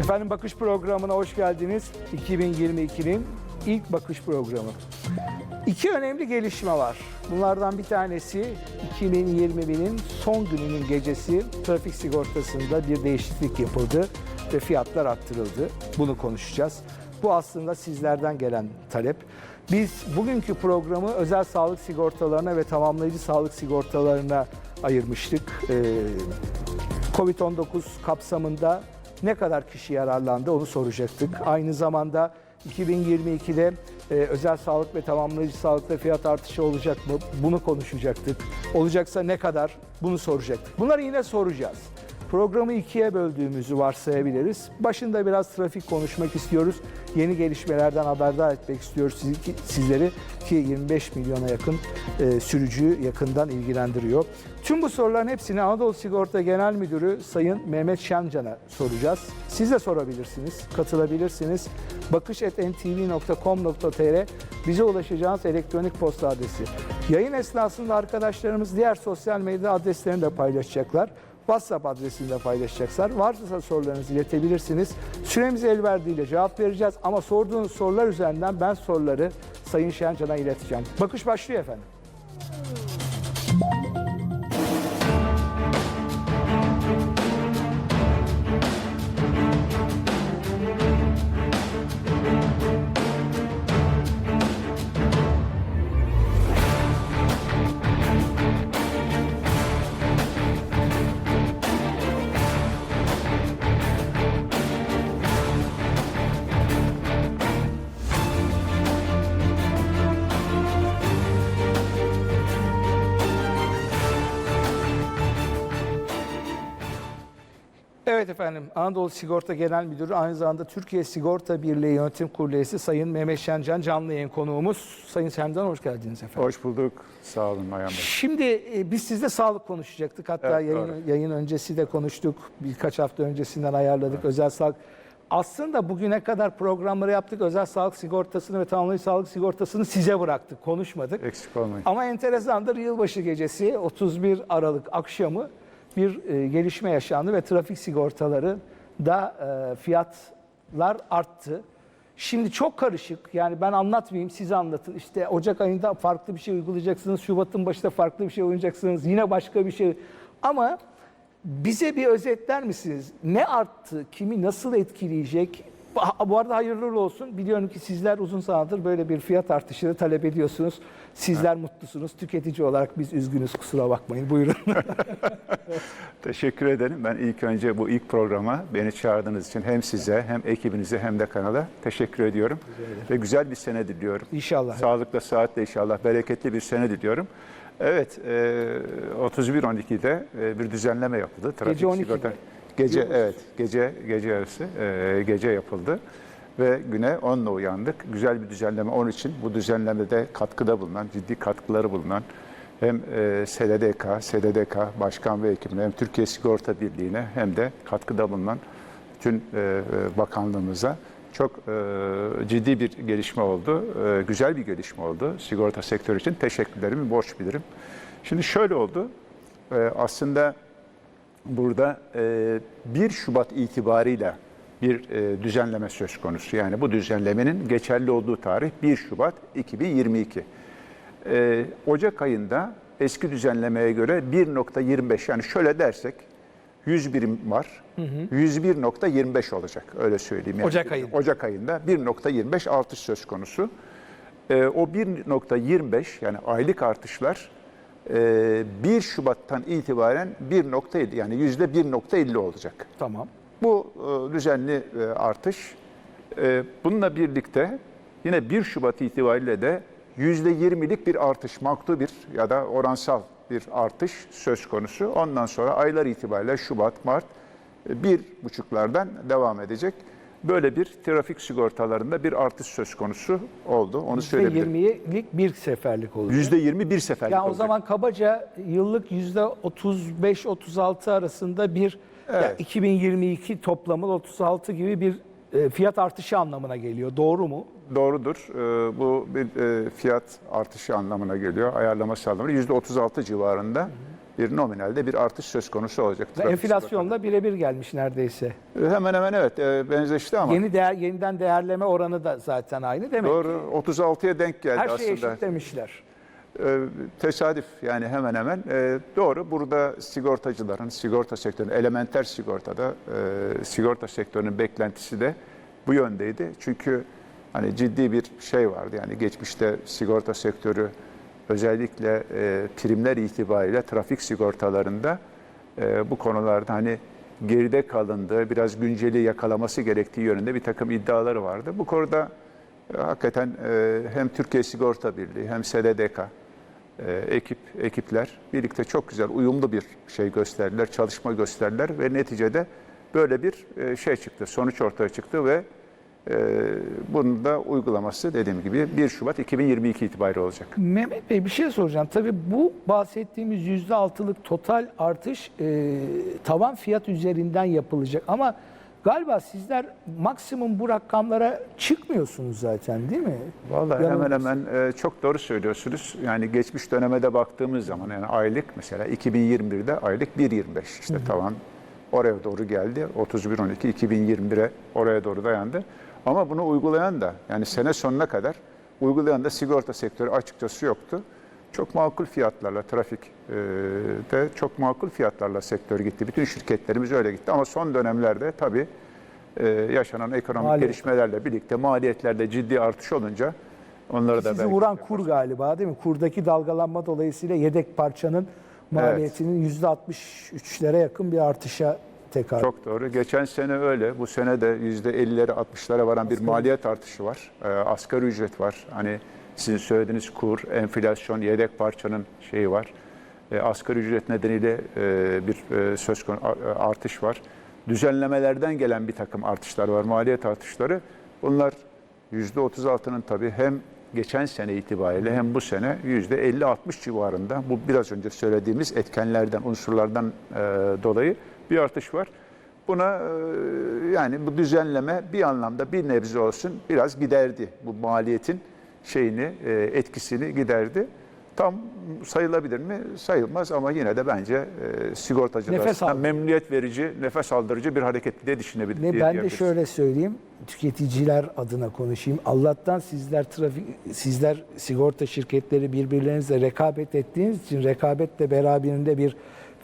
Efendim bakış programına hoş geldiniz. 2022'nin ilk bakış programı. İki önemli gelişme var. Bunlardan bir tanesi 2021'in son gününün gecesi trafik sigortasında bir değişiklik yapıldı ve fiyatlar arttırıldı. Bunu konuşacağız. Bu aslında sizlerden gelen talep. Biz bugünkü programı özel sağlık sigortalarına ve tamamlayıcı sağlık sigortalarına ayırmıştık. Ee, Covid-19 kapsamında ne kadar kişi yararlandı onu soracaktık. Aynı zamanda 2022'de e, özel sağlık ve tamamlayıcı sağlıkta fiyat artışı olacak mı? Bunu konuşacaktık. Olacaksa ne kadar? Bunu soracaktık. Bunları yine soracağız. Programı ikiye böldüğümüzü varsayabiliriz. Başında biraz trafik konuşmak istiyoruz. Yeni gelişmelerden haberdar etmek istiyoruz sizleri ki 25 milyona yakın e, sürücüyü yakından ilgilendiriyor. Tüm bu soruların hepsini Anadolu Sigorta Genel Müdürü Sayın Mehmet Şencan'a soracağız. Siz de sorabilirsiniz, katılabilirsiniz. bakış.ntv.com.tr bize ulaşacağınız elektronik posta adresi. Yayın esnasında arkadaşlarımız diğer sosyal medya adreslerini de paylaşacaklar. WhatsApp adresini de paylaşacaklar. Varsa sorularınızı iletebilirsiniz. Süremiz el verdiğiyle cevap vereceğiz ama sorduğunuz sorular üzerinden ben soruları Sayın Şencan'a ileteceğim. Bakış başlıyor efendim. Evet efendim, Anadolu Sigorta Genel Müdürü aynı zamanda Türkiye Sigorta Birliği Yönetim Kurulu üyesi Sayın Mehmet Şencan canlı yayın konuğumuz. Sayın Şencan hoş geldiniz efendim. Hoş bulduk. Sağ olun Mayan Bey. Şimdi e, biz sizle sağlık konuşacaktık. Hatta Evet, yayın, doğru. yayın öncesi de konuştuk. Birkaç hafta öncesinden ayarladık özel sağlık. Aslında bugüne kadar programları yaptık. Özel sağlık sigortasını ve tamamlayıcı sağlık sigortasını size bıraktık. Konuşmadık. Eksik olmayın. Ama enteresandır yılbaşı gecesi 31 Aralık akşamı bir e, gelişme yaşandı ve trafik sigortaları da e, fiyatlar arttı. Şimdi çok karışık. Yani ben anlatmayayım, siz anlatın. İşte Ocak ayında farklı bir şey uygulayacaksınız, Şubat'ın başında farklı bir şey uygulayacaksınız, yine başka bir şey. Ama bize bir özetler misiniz? Ne arttı, kimi nasıl etkileyecek? Bu- arada hayırlı olsun. Biliyorum ki sizler uzun zamandır böyle bir fiyat artışını talep ediyorsunuz. Sizler mutlusunuz. Tüketici olarak biz üzgünüz kusura bakmayın. Buyurun. Teşekkür ederim. Ben ilk önce bu ilk programa beni çağırdığınız için hem size hem ekibinize hem de kanala teşekkür ediyorum. Ve güzel bir sene diliyorum. İnşallah. Sağlıkla, saatle inşallah bereketli bir sene diliyorum. Evet, e, 31.12'de e, bir düzenleme yapıldı. Trafik Gece 12'de. sigorta- Gece musunuz? evet, gece gece yarısı e, gece yapıldı ve güne 10'la uyandık. Güzel bir düzenleme onun için bu düzenlemede katkıda bulunan, ciddi katkıları bulunan hem e, SDDK, SDDK Başkan ve ekibine hem Türkiye Sigorta Birliği'ne hem de katkıda bulunan bütün e, e, bakanlığımıza çok e, ciddi bir gelişme oldu. E, güzel bir gelişme oldu sigorta sektörü için. Teşekkürlerimi borç bilirim. Şimdi şöyle oldu. E, aslında burada e, 1 Şubat itibarıyla bir e, düzenleme söz konusu. Yani bu düzenlemenin geçerli olduğu tarih 1 Şubat 2022. E, Ocak ayında eski düzenlemeye göre 1.25 yani şöyle dersek 100 birim var. 101.25 olacak öyle söyleyeyim. Yani. Ocak ayında. Ocak ayında 1.25 artış söz konusu. E, o 1.25 yani aylık artışlar e, 1 Şubat'tan itibaren 1.50 yani yüzde 1.50 olacak. tamam. Bu e, düzenli e, artış. E, bununla birlikte yine 1 Şubat itibariyle de %20'lik bir artış, maktu bir ya da oransal bir artış söz konusu. Ondan sonra aylar itibariyle Şubat, Mart e, bir buçuklardan devam edecek. Böyle bir trafik sigortalarında bir artış söz konusu oldu. Onu söyleyebilirim. %20'lik bir seferlik olacak. %20 bir seferlik Yani o olacak. zaman kabaca yıllık %35-36 arasında bir yani Evet. 2022 toplamı 36 gibi bir e, fiyat artışı anlamına geliyor. Doğru mu? Doğrudur. Ee, Bu bir e, fiyat artışı anlamına geliyor. Ayarlaması anlamında %36 civarında bir nominalde bir artış söz konusu olacak. Ve enflasyonla birebir gelmiş neredeyse. sigortaları. Hemen hemen evet e, benzeşti ama Yeni değer yeniden değerleme oranı da zaten aynı demek. doğru 36'ya denk geldi Her şeyi aslında. eşitlemişler. E, tesadüf yani hemen hemen E, doğru burada sigortacıların sigorta sektörünün elementer sigortada e, sigorta sektörünün beklentisi de bu yöndeydi. Çünkü hani ciddi bir şey vardı yani geçmişte sigorta sektörü özellikle e, primler itibariyle trafik sigortalarında e, bu konularda hani geride kalındığı, biraz günceli yakalaması gerektiği yönünde bir takım iddiaları vardı. Bu konuda e, hakikaten e, hem Türkiye Sigorta Birliği hem SDDK e, ekip ekipler birlikte çok güzel uyumlu bir şey gösterdiler, çalışma gösterdiler ve neticede böyle bir e, şey çıktı, sonuç ortaya çıktı ve bunun da uygulaması dediğim gibi 1 Şubat 2022 itibariyle olacak. Mehmet Bey bir şey soracağım. Tabii bu bahsettiğimiz yüzde altılık total artış e, tavan fiyat üzerinden yapılacak. Ama galiba sizler maksimum bu rakamlara çıkmıyorsunuz zaten değil mi? Vallahi hemen hemen e, çok doğru söylüyorsunuz. Yani geçmiş döneme de baktığımız zaman yani aylık mesela 2021'de aylık 1.25 işte tavan oraya doğru geldi. 31.12 2021'e oraya doğru dayandı. Ama bunu uygulayan da yani sene sonuna kadar uygulayan da sigorta sektörü açıkçası yoktu. Çok makul fiyatlarla trafik e, de çok makul fiyatlarla sektör gitti. Bütün şirketlerimiz öyle gitti. Ama son dönemlerde tabii e, yaşanan ekonomik Maliyet. gelişmelerle birlikte maliyetlerde ciddi artış olunca onları da Sizi belki- vuran kur galiba değil mi? Kurdaki dalgalanma dolayısıyla yedek parçanın maliyetinin yüzde 63'lere yakın bir artışa tekabül. Çok doğru. Geçen sene öyle. Bu sene de %50'lere 60'lara varan bir maliyet artışı var. Ee, asgari ücret var. Hani sizin söylediğiniz kur, enflasyon, yedek parçanın şeyi var. Ee, asgari ücret nedeniyle e, bir e, söz konusu artış var. Düzenlemelerden gelen bir takım artışlar var, maliyet artışları. Bunlar %36'nın tabii hem geçen sene itibariyle hem bu sene %50-60 civarında bu biraz önce söylediğimiz etkenlerden, unsurlardan e, dolayı bir artış var. Buna e, yani bu düzenleme bir anlamda bir nebze olsun biraz giderdi. Bu maliyetin şeyini, e, etkisini giderdi. Tam sayılabilir mi? Sayılmaz ama yine de bence e, sigortacılar Nefes memnuniyet verici, nefes aldırıcı bir hareket diye düşünebilir. Ne diye ben de şöyle söyleyeyim. Tüketiciler adına konuşayım. Allah'tan sizler trafik sizler sigorta şirketleri birbirlerinizle rekabet ettiğiniz için rekabet de beraberinde bir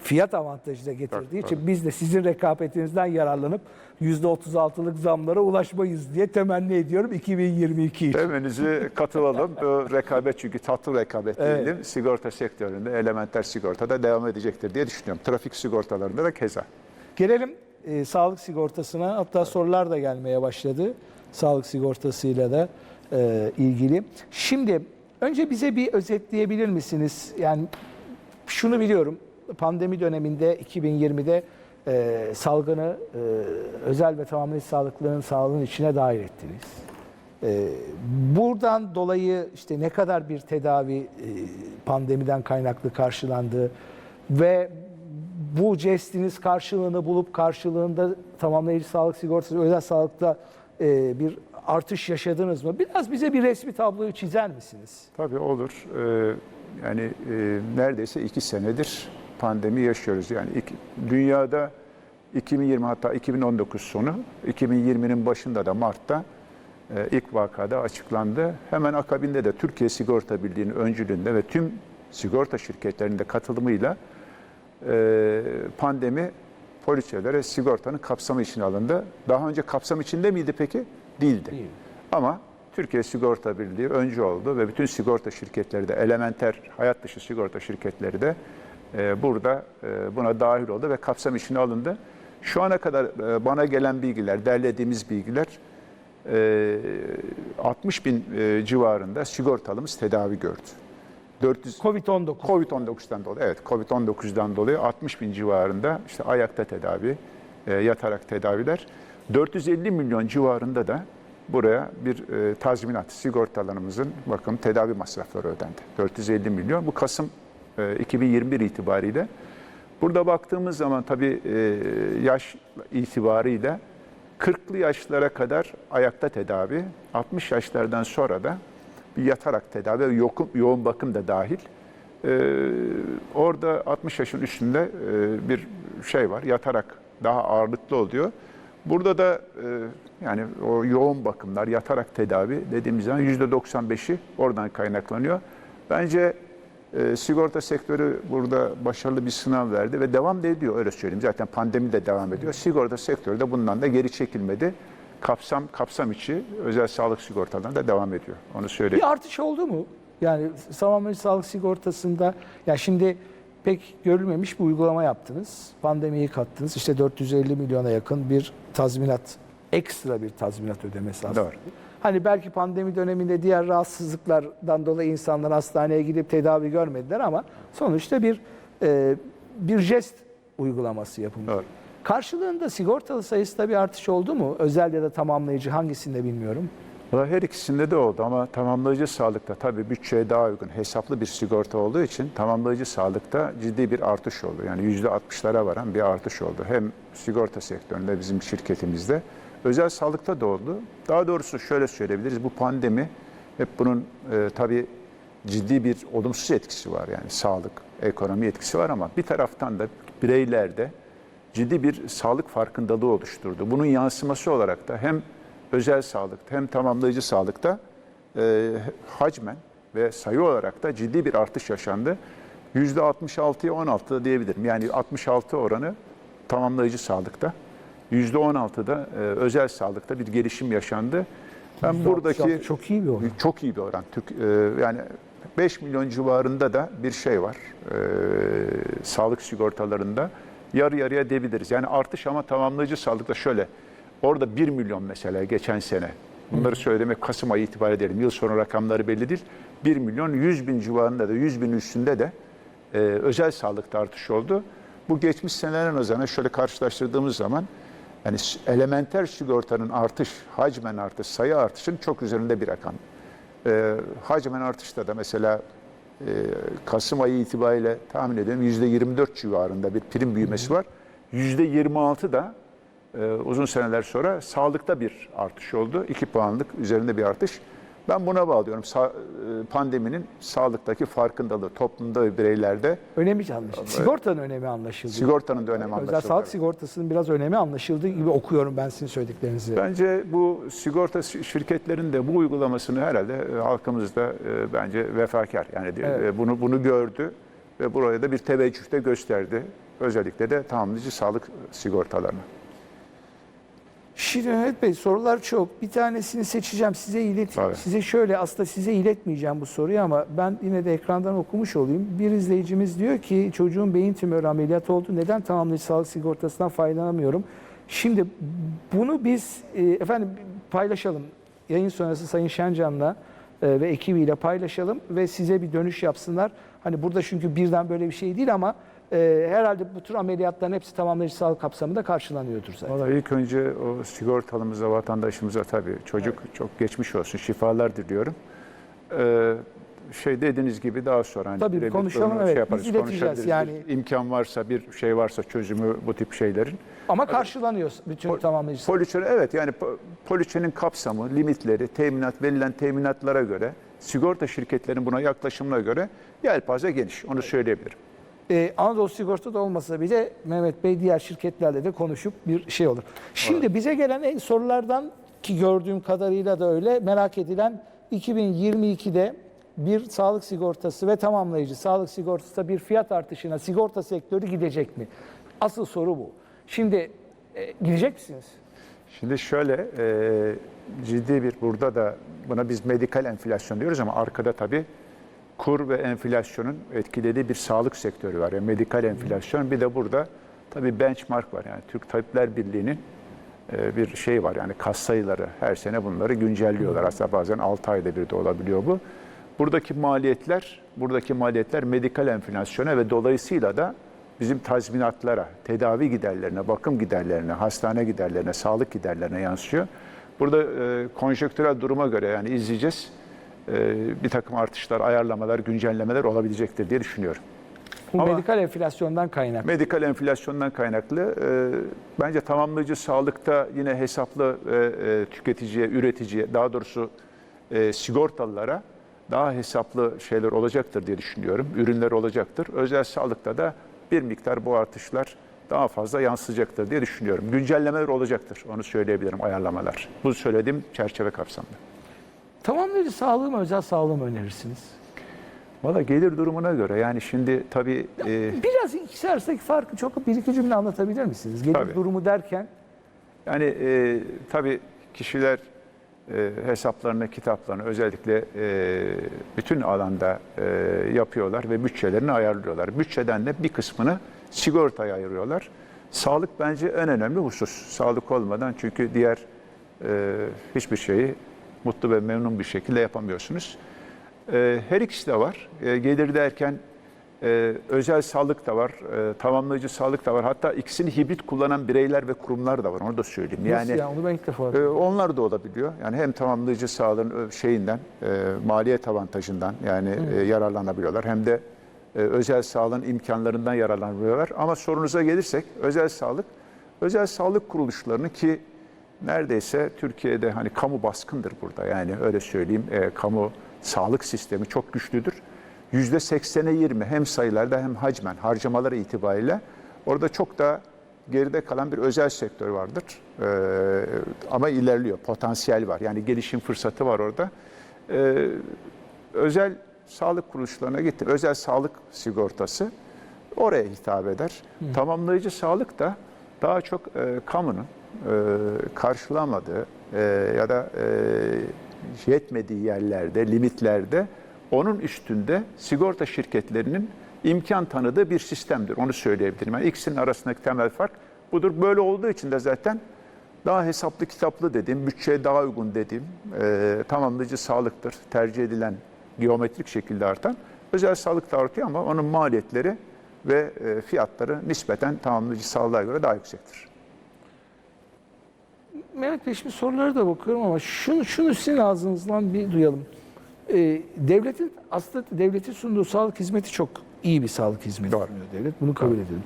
fiyat avantajı da getirdiği için biz de sizin rekabetinizden yararlanıp %36'lık zamlara ulaşmayız diye temenni ediyorum 2022 için. Demenizi katılalım. Rekabet çünkü tatlı rekabet Evet. diyelim. Sigorta sektöründe elementer sigortada devam edecektir diye düşünüyorum. Trafik sigortalarında da keza. Gelelim e, sağlık sigortasına. Hatta sorular da gelmeye başladı. Sağlık sigortasıyla da e, ilgili. Şimdi önce bize bir özetleyebilir misiniz? Yani şunu biliyorum. Pandemi döneminde 2020'de e, salgını e, özel ve tamamlayıcı sağlıkların sağlığın içine dahil ettiniz. E, buradan dolayı işte ne kadar bir tedavi e, pandemiden kaynaklı karşılandı ve bu jestiniz karşılığını bulup karşılığında tamamlayıcı sağlık sigortası, özel sağlıkta e, bir artış yaşadınız mı? Biraz bize bir resmi tabloyu çizer misiniz? Tabii olur. Ee, yani e, neredeyse iki senedir pandemi yaşıyoruz. Yani iki- dünyada 2020 hatta 2019 sonu, 2020'nin başında da Mart'ta e, ilk vakada açıklandı. Hemen akabinde de Türkiye Sigorta Birliği'nin öncülüğünde ve tüm sigorta şirketlerinin de katılımıyla e, pandemi poliçelere sigortanın kapsamı içine alındı. Daha önce kapsam içinde miydi peki? Değildi. Değil. Ama Türkiye Sigorta Birliği öncü oldu ve bütün sigorta şirketleri de elementer hayat dışı sigorta şirketleri de burada e, buna dahil oldu ve kapsam içine alındı. Şu ana kadar e, bana gelen bilgiler, derlediğimiz bilgiler e, 60 bin e, civarında sigortalımız tedavi gördü. 400 Covid-19. Covid-19'dan dolayı, evet Covid-19'dan dolayı 60 bin civarında işte ayakta tedavi, yatarak tedaviler. 450 milyon civarında da buraya bir tazminat, sigortalarımızın bakın tedavi masrafları ödendi. 450 milyon. Bu Kasım 2021 itibariyle. Burada baktığımız zaman tabii e, yaş itibariyle 40'lı yaşlara kadar ayakta tedavi, 60 yaşlardan sonra da bir yatarak tedavi yoğun, bakım da dahil Ee, orada 60 yaşın üstünde e, bir şey var, yatarak daha ağırlıklı oluyor. Burada da e, yani o yoğun bakımlar, yatarak tedavi dediğimiz zaman %95'i oradan kaynaklanıyor. Bence e, sigorta sektörü burada başarılı bir sınav verdi ve devam da ediyor öyle söyleyeyim. Zaten pandemi de devam ediyor. Sigorta sektörü de bundan da geri çekilmedi. Kapsam kapsam içi özel sağlık sigortalarına da devam ediyor. Onu söyleyeyim. Bir artış oldu mu? Yani tamamlayıcı sağlık sigortasında ya şimdi pek görülmemiş bir uygulama yaptınız. Pandemiyi kattınız. İşte 450 milyona yakın bir tazminat, ekstra bir tazminat ödemesi aslında. Doğru. Hani belki pandemi döneminde diğer rahatsızlıklardan dolayı insanlar hastaneye gidip tedavi görmediler ama sonuçta bir e, bir jest uygulaması yapılmış. Doğru. Karşılığında sigortalı sayısında bir artış oldu mu? Özel ya da tamamlayıcı hangisinde bilmiyorum. Her ikisinde de oldu ama tamamlayıcı sağlıkta tabii bütçeye daha uygun hesaplı bir sigorta olduğu için tamamlayıcı sağlıkta ciddi bir artış oldu. Yani yüzde 60'lara varan bir artış oldu. Hem sigorta sektöründe bizim şirketimizde özel sağlıkta da oldu. Daha doğrusu şöyle söyleyebiliriz bu pandemi hep bunun e, tabii ciddi bir olumsuz etkisi var yani sağlık, ekonomi etkisi var ama bir taraftan da bireylerde ciddi bir sağlık farkındalığı oluşturdu. Bunun yansıması olarak da hem özel sağlıkta hem tamamlayıcı sağlıkta e, hacmen ve sayı olarak da ciddi bir artış yaşandı. %66'ya 16 diyebilirim. Yani 66 oranı tamamlayıcı sağlıkta. %16'da e, özel sağlıkta bir gelişim yaşandı. Ben buradaki çok iyi bir oran. çok iyi bir oran. Türk e, yani 5 milyon civarında da bir şey var. E, sağlık sigortalarında yarı yarıya diyebiliriz. Yani artış ama tamamlayıcı sağlıkta şöyle. Orada 1 milyon mesela geçen sene. Bunları söylemek Kasım ayı itibariyle diyelim. Yıl sonu rakamları belli değil. 1 milyon 100 bin civarında da 100 bin üstünde de e, özel sağlıkta artış oldu. Bu geçmiş senelere nazaran şöyle karşılaştırdığımız zaman yani elementer sigortanın artış, hacmen artış, sayı artışın çok üzerinde bir rakam. E, hacmen artışta da mesela e, Kasım ayı itibariyle tahmin ediyorum %24 civarında bir prim büyümesi var. %26 da e, uzun seneler sonra sağlıkta bir artış oldu. 2 puanlık üzerinde bir artış. Ben buna bağlıyorum. Sa- e, pandeminin sağlıktaki farkındalığı toplumda ve bireylerde Önemi anlaşıldı. Sigortanın önemi anlaşıldı. sigortanın da önemi Özel anlaşıldı. sağlık sigortasının biraz önemi anlaşıldığı gibi okuyorum ben sizin söylediklerinizi. Bence bu sigorta şi- şirketlerinin de bu uygulamasını herhalde e, halkımızda e, bence vefakar. Yani Evet. bunu bunu gördü ve buraya da bir teveccüh de gösterdi. Özellikle de tamamlayıcı sağlık sigortalarına. Şimdi Mehmet Bey sorular çok. Bir tanesini seçeceğim. Size ilet Tabii. size şöyle aslında size iletmeyeceğim bu soruyu ama ben yine de ekrandan okumuş olayım. Bir izleyicimiz diyor ki çocuğun beyin tümörü ameliyatı oldu. Neden tamamlayıcı sağlık sigortasından faydalanamıyorum? Şimdi bunu biz e, efendim paylaşalım. Yayın sonrası Sayın Şencan'la e, ve ekibiyle paylaşalım ve size bir dönüş yapsınlar. Hani burada çünkü birden böyle bir şey değil ama e, herhalde bu tür ameliyatların hepsi tamamlayıcı sağlık kapsamında karşılanıyordur zaten. Valla ilk önce o sigortalımıza, vatandaşımıza tabii çocuk çok geçmiş olsun, şifalar diliyorum. Ee, şey dediğiniz gibi daha sonra hani Tabii, konuşalım, evet. Biz yaparız, ileteceğiz konuşabiliriz. yani. Bir imkan varsa, bir şey varsa çözümü bu tip şeylerin. Ama karşılanıyor bütün tamamlayıcı sağlık. Poliçe, evet yani po- poliçenin kapsamı, limitleri, teminat, verilen teminatlara göre, sigorta şirketlerinin buna yaklaşımına göre yelpaze geniş. Onu söyleyebilirim. Ee, Anadolu Sigorta'da olmasa bile Mehmet Bey diğer şirketlerle de konuşup bir şey olur. Şimdi bize gelen en sorulardan ki gördüğüm kadarıyla da öyle merak edilen 2022'de bir sağlık sigortası ve tamamlayıcı sağlık sigortası bir fiyat artışına sigorta sektörü gidecek mi? Asıl soru bu. Şimdi e, gidecek misiniz? Şimdi şöyle e, ciddi bir burada da buna biz medikal enflasyon diyoruz ama arkada tabii kur ve enflasyonun etkilediği bir sağlık sektörü var. Yani medikal enflasyon bir de burada tabii benchmark var. Yani Türk Tabipler Birliği'nin e, bir şey var yani kas sayıları her sene bunları güncelliyorlar. Aslında bazen 6 ayda bir de olabiliyor bu. Buradaki maliyetler, buradaki maliyetler medikal enflasyona ve dolayısıyla da bizim tazminatlara, tedavi giderlerine, bakım giderlerine, hastane giderlerine, sağlık giderlerine yansıyor. Burada e, duruma göre yani izleyeceğiz. E, bir takım artışlar, ayarlamalar, güncellemeler olabilecektir diye düşünüyorum. Bu Ama- medikal enflasyondan kaynaklı. Medikal enflasyondan kaynaklı. e, bence tamamlayıcı sağlıkta yine hesaplı e, e, tüketiciye, üreticiye, daha doğrusu e, sigortalılara daha hesaplı şeyler olacaktır diye düşünüyorum. Ürünler olacaktır. Özel sağlıkta da bir miktar bu artışlar daha fazla yansıyacaktır diye düşünüyorum. Güncellemeler olacaktır. Onu söyleyebilirim ayarlamalar. Bu söylediğim çerçeve kapsamında. Tamamlayıcı sağlığı mı, özel sağlığı mı önerirsiniz? Valla gelir durumuna göre yani şimdi tabii e, Biraz ikisi arasındaki farkı çok bir iki cümle anlatabilir misiniz? Gelir Tabii. durumu derken Yani e, tabii kişiler e, hesaplarını, kitaplarını özellikle e, bütün alanda e, yapıyorlar ve bütçelerini ayarlıyorlar. Bütçeden de bir kısmını sigortaya ayırıyorlar. Sağlık bence en önemli husus. Sağlık olmadan çünkü diğer e, hiçbir şeyi mutlu ve memnun bir şekilde yapamıyorsunuz. E, her ikisi de var. E, gelir derken e, özel sağlık da var, e, tamamlayıcı sağlık da var. Hatta ikisini hibrit kullanan bireyler ve kurumlar da var. Onu da söyleyeyim. nasıl Yani ya? Onu ben ilk defa e, onlar da olabiliyor. Yani hem tamamlayıcı sağlığın şeyinden, e, maliyet avantajından yani e, yararlanabiliyorlar. Hem de e, özel sağlığın imkanlarından yararlanabiliyorlar. Ama sorunuza gelirsek özel sağlık, özel sağlık kuruluşlarını ki neredeyse Türkiye'de hani kamu baskındır burada. Yani öyle söyleyeyim, e, kamu sağlık sistemi çok güçlüdür. Yüzde seksene yirmi hem sayılarda hem hacmen harcamaları itibariyle orada çok da geride kalan bir özel sektör vardır. Ee, ama ilerliyor, potansiyel var. Yani gelişim fırsatı var orada. Ee, özel sağlık kuruluşlarına gittim. Özel sağlık sigortası oraya hitap eder. Tamamlayıcı sağlık da daha çok e, kamunun e, karşılamadığı e, ya da e, yetmediği yerlerde, limitlerde onun üstünde sigorta şirketlerinin imkan tanıdığı bir sistemdir. Onu söyleyebilirim. Yani ikisinin arasındaki temel fark budur. Böyle olduğu için de zaten daha hesaplı kitaplı dediğim, bütçeye daha uygun dediğim e, tamamlayıcı sağlıktır. Tercih edilen geometrik şekilde artan. Özel sağlık da artıyor ama onun maliyetleri ve e, fiyatları nispeten tamamlayıcı sağlığa göre daha yüksektir. Mehmet Bey şimdi sorulara da bakıyorum ama şunu, şunu sizin ağzınızdan bir duyalım. Ee, devletin aslında devletin sunduğu sağlık hizmeti çok iyi bir sağlık hizmeti Doğru. sunuyor devlet. Bunu kabul edelim.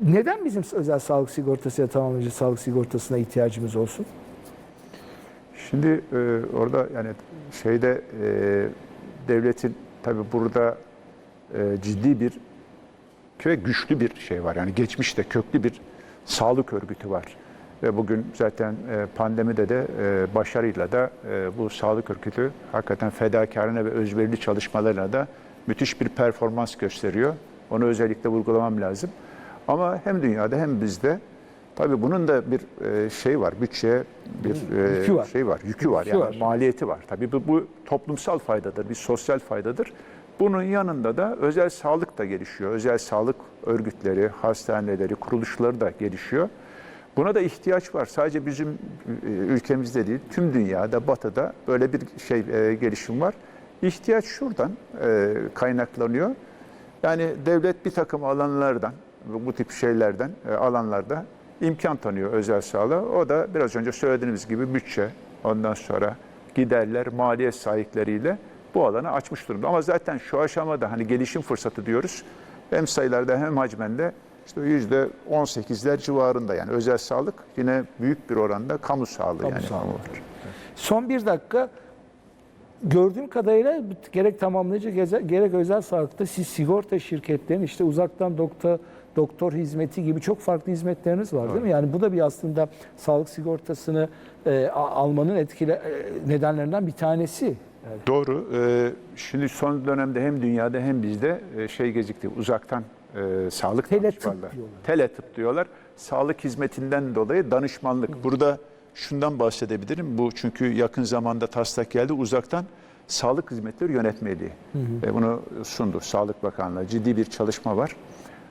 Neden bizim özel sağlık sigortası ya tamamlayıcı sağlık sigortasına ihtiyacımız olsun? Şimdi e, orada yani şeyde e, devletin tabi burada e, ciddi bir ve güçlü bir şey var. Yani geçmişte köklü bir sağlık örgütü var. Ve bugün zaten e, pandemide de e, başarıyla da e, bu sağlık örgütü hakikaten fedakarına ve özverili çalışmalarıyla da müthiş bir performans gösteriyor. Onu özellikle vurgulamam lazım. Ama hem dünyada hem bizde tabii bunun da bir şey var, bütçeye bir Yükü var. şey var, yükü var. Yükü Yani var. maliyeti var. Tabii bu, bu toplumsal faydadır, bir sosyal faydadır. Bunun yanında da özel sağlık da gelişiyor. Özel sağlık örgütleri, hastaneleri, kuruluşları da gelişiyor. Buna da ihtiyaç var. Sadece bizim e, ülkemizde değil, tüm dünyada, batıda böyle bir şey e, gelişim var. İhtiyaç şuradan e, kaynaklanıyor. Yani devlet bir takım alanlardan, bu tip şeylerden, alanlarda imkan tanıyor özel sağlığa. O da biraz önce söylediğimiz gibi bütçe, ondan sonra giderler, maliyet sahipleriyle bu alanı açmış durumda. Ama zaten şu aşamada hani gelişim fırsatı diyoruz. Hem sayılarda hem hacmende işte yüzde 18'ler civarında yani özel sağlık yine büyük bir oranda kamu sağlığı Kamu yani. sağlığı. Kamu. Son bir dakika gördüğüm kadarıyla gerek tamamlayıcı gerek özel sağlıkta siz sigorta şirketlerinin işte uzaktan doktor doktor hizmeti gibi çok farklı hizmetleriniz var değil mi? Yani bu da bir aslında sağlık sigortasını e, almanın etkile e, nedenlerinden bir tanesi. Yani Doğru. Ee, şimdi son dönemde hem dünyada hem bizde e, şey gecikti. Uzaktan e, sağlık Teletıp danışmanlığı. diyorlar. Teletıp diyorlar. Sağlık hizmetinden dolayı danışmanlık. Burada şundan bahsedebilirim. Bu çünkü yakın zamanda taslak geldi. Uzaktan sağlık hizmetleri yönetmeliği. E, bunu sundu Sağlık Bakanlığı. Ciddi bir çalışma var.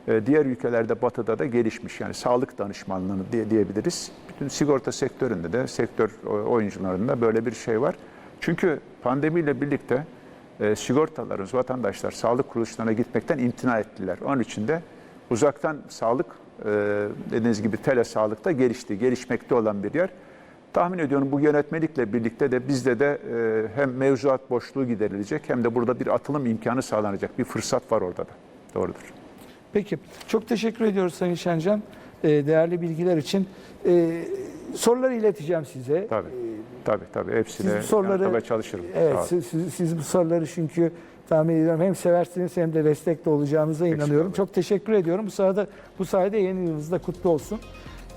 E, diğer ülkelerde batıda da gelişmiş. Yani sağlık danışmanlığını diye, diyebiliriz. Bütün sigorta sektöründe de sektör oyuncularında böyle bir şey var. Çünkü pandemiyle birlikte e, sigortalarımız, vatandaşlar sağlık kuruluşlarına gitmekten imtina ettiler. Onun için de uzaktan sağlık, e, dediğiniz gibi tele sağlıkta gelişti, gelişmekte olan bir yer. Tahmin ediyorum bu yönetmelikle birlikte de bizde de e, hem mevzuat boşluğu giderilecek hem de burada bir atılım imkanı sağlanacak bir fırsat var orada da. Doğrudur. Peki çok teşekkür ediyoruz Sayın Şencan e, değerli bilgiler için. E, soruları ileteceğim size. Tabii. Tabii tabii hepsine Siz bu soruları- çalışırım. Evet, siz, siz, siz bu soruları çünkü tahmin ediyorum hem seversiniz hem de destekli olacağınıza inanıyorum. Çok teşekkür ediyorum. Bu sırada bu sayede yeni yılınız da kutlu olsun.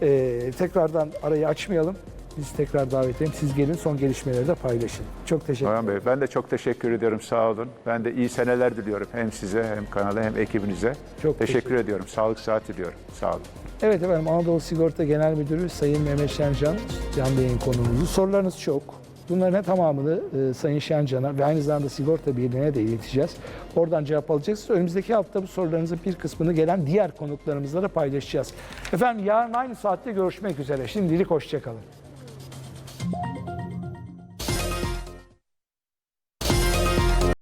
Ee, tekrardan arayı açmayalım. Biz tekrar davet edelim. Siz gelin son gelişmeleri de paylaşın. Çok teşekkür Orhan Bey ben de çok teşekkür ediyorum sağ olun. Ben de iyi seneler diliyorum hem size hem kanala hem ekibinize. Çok teşekkür, teşekkür ediyorum. Sağlık saat diliyorum. Sağ olun. Evet efendim Anadolu Sigorta Genel Müdürü Sayın Mehmet Şencan canlı yayın konuğumuzu. Sorularınız çok. Bunların tamamını e, Sayın Şencan'a ve aynı zamanda Sigorta Birliği'ne de ileteceğiz. Oradan cevap alacağız. Önümüzdeki hafta bu sorularınızın bir kısmını gelen diğer konuklarımızla da paylaşacağız. Efendim yarın aynı saatte görüşmek üzere. Şimdilik hoşçakalın.